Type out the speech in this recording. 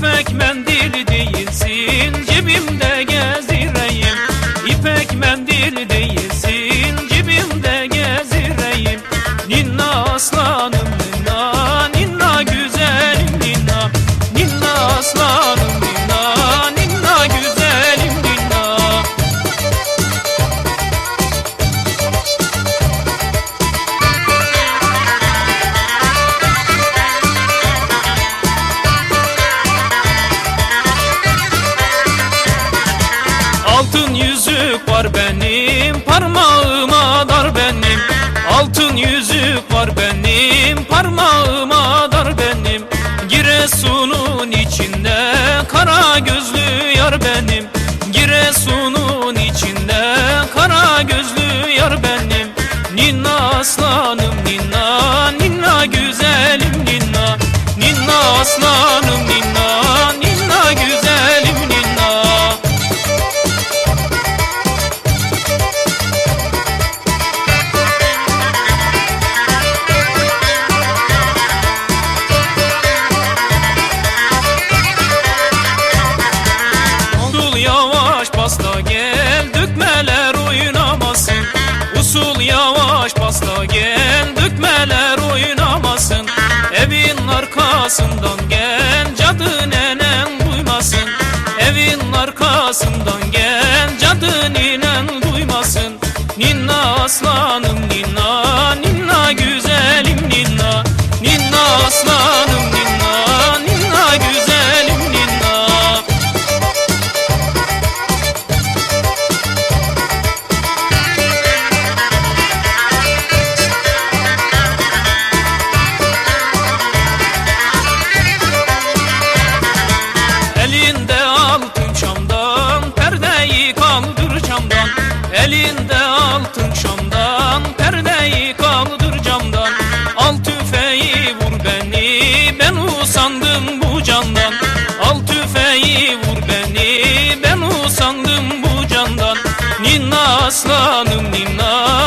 mendil değilsin cebimde gezdireyim. İpek mendil değilsin cebimde gezdireyim. Ninna aslanım yüzük var benim parmağıma dar benim. Altın yüzük var benim parmağıma dar benim. Giresun'un içinde kara gözlü yar benim. Giresun'un içinde kara gözlü yar benim. Ninna aslanım ninna ninna güzelim ninna Ninna aslanım ninna arkasından gel cadı nenen duymasın. Evin arkasından gel cadı nenen duymasın. Ninna aslanım ninna ninna güzelim ninna. Ninna aslanım Elinde altın şamdan perdeyi kaldır camdan. Al tüfeği vur beni ben usandım bu candan. Al tüfeği vur beni ben usandım bu candan. Ninna aslanım ninna